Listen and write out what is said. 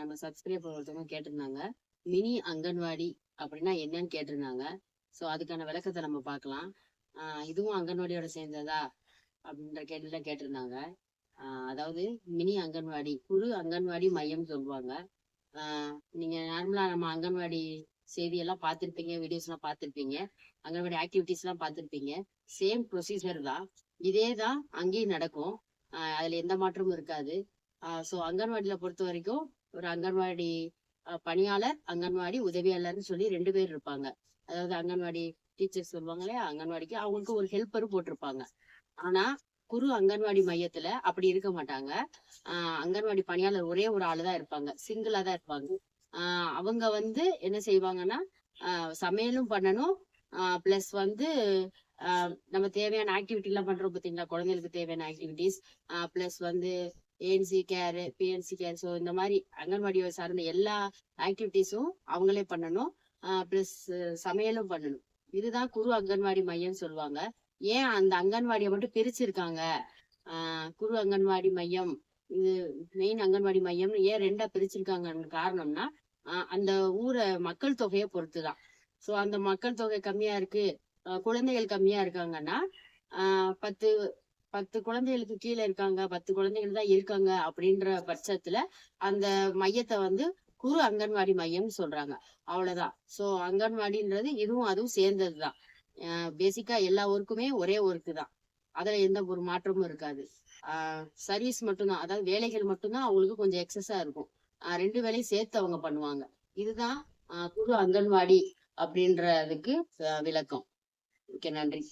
நம்ம சப்ஸ்கிரைபர் ஒருத்தவங்க கேட்டிருந்தாங்க மினி அங்கன்வாடி அப்படின்னா என்னன்னு கேட்டிருந்தாங்க. ஸோ அதுக்கான விளக்கத்தை நம்ம பார்க்கலாம். ஆஹ் இதுவும் அங்கன்வாடியோட சேர்ந்ததா? அப்படின்ற கேள்விலாம் கேட்டிருந்தாங்க. ஆஹ் அதாவது மினி அங்கன்வாடி குறு அங்கன்வாடி மையம் சொல்லுவாங்க. ஆஹ் நீங்க நார்மலா நம்ம அங்கன்வாடி செய்தியெல்லாம் பார்த்துருப்பீங்க வீடியோஸ் எல்லாம் அங்கன்வாடி ஆக்டிவிட்டிஸ் எல்லாம் சேம் ப்ரொசீஜர் தான். இதே தான் அங்கேயும் நடக்கும். ஆஹ் அதுல எந்த மாற்றமும் இருக்காது. ஸோ அங்கன்வாடியில பொறுத்த வரைக்கும் ஒரு அங்கன்வாடி பணியாளர் அங்கன்வாடி உதவியாளர்னு சொல்லி ரெண்டு பேர் இருப்பாங்க. அதாவது அங்கன்வாடி டீச்சர்ஸ் சொல்லுவாங்க இல்லையா? அங்கன்வாடிக்கு அவங்களுக்கு ஒரு ஹெல்ப்பரும் போட்டிருப்பாங்க. ஆனா குரு அங்கன்வாடி மையத்துல அப்படி இருக்க மாட்டாங்க. ஆஹ் அங்கன்வாடி பணியாளர் ஒரே ஒரு ஆளுதான் இருப்பாங்க. சிங்கிளா தான் இருப்பாங்க. ஆஹ் அவங்க வந்து என்ன செய்வாங்கன்னா ஆஹ் சமையலும் பண்ணணும். பிளஸ் வந்து ஆஹ் நம்ம தேவையான ஆக்டிவிட்டி எல்லாம் பண்றோம் பாத்தீங்களா? குழந்தைகளுக்கு தேவையான ஆக்டிவிட்டிஸ் பிளஸ் வந்து ANC care PNC care so இந்த மாதிரி அங்கன்வாடியை சார்ந்த எல்லா ஆக்டிவிட்டிஸும் அவங்களே பண்ணணும். ப்ளஸ் சமையலும் பண்ணணும். இதுதான் குரு அங்கன்வாடி மையம்னு சொல்லுவாங்க. ஏன் அந்த அங்கன்வாடியை மட்டும் பிரிச்சிருக்காங்க? ஆஹ் குரு அங்கன்வாடி மையம் இது மெயின் அங்கன்வாடி மையம்னு ஏன் ரெண்டா பிரிச்சிருக்காங்கன்னு காரணம்னா ஆஹ் அந்த ஊரை மக்கள் தொகையை பொறுத்துதான். ஸோ அந்த மக்கள் தொகை கம்மியா இருக்கு. குழந்தைகள் கம்மியா இருக்காங்கன்னா ஆஹ் பத்து பத்து குழந்தைகளுக்கு கீழே இருக்காங்க பத்து குழந்தைகள் தான் இருக்காங்க அப்படின்ற பட்சத்துல அந்த மையத்தை வந்து குறு அங்கன்வாடி மையம்னு சொல்றாங்க. அவ்வளவுதான். சோ அங்கன்வாடின்றது இதுவும் அதுவும் சேர்ந்ததுதான். பேசிக்கா எல்லா ஒர்க்குமே ஒரே ஒர்க்கு தான். அதுல எந்த ஒரு மாற்றமும் இருக்காது. ஆஹ் சர்வீஸ் மட்டும்தான். அதாவது வேலைகள் மட்டும்தான் அவங்களுக்கு கொஞ்சம் எக்ஸஸா இருக்கும். ஆஹ் ரெண்டு வேலையும் சேர்த்து அவங்க பண்ணுவாங்க. இதுதான் ஆஹ் அங்கன்வாடி அப்படின்றதுக்கு விளக்கம். ஓகே நன்றி.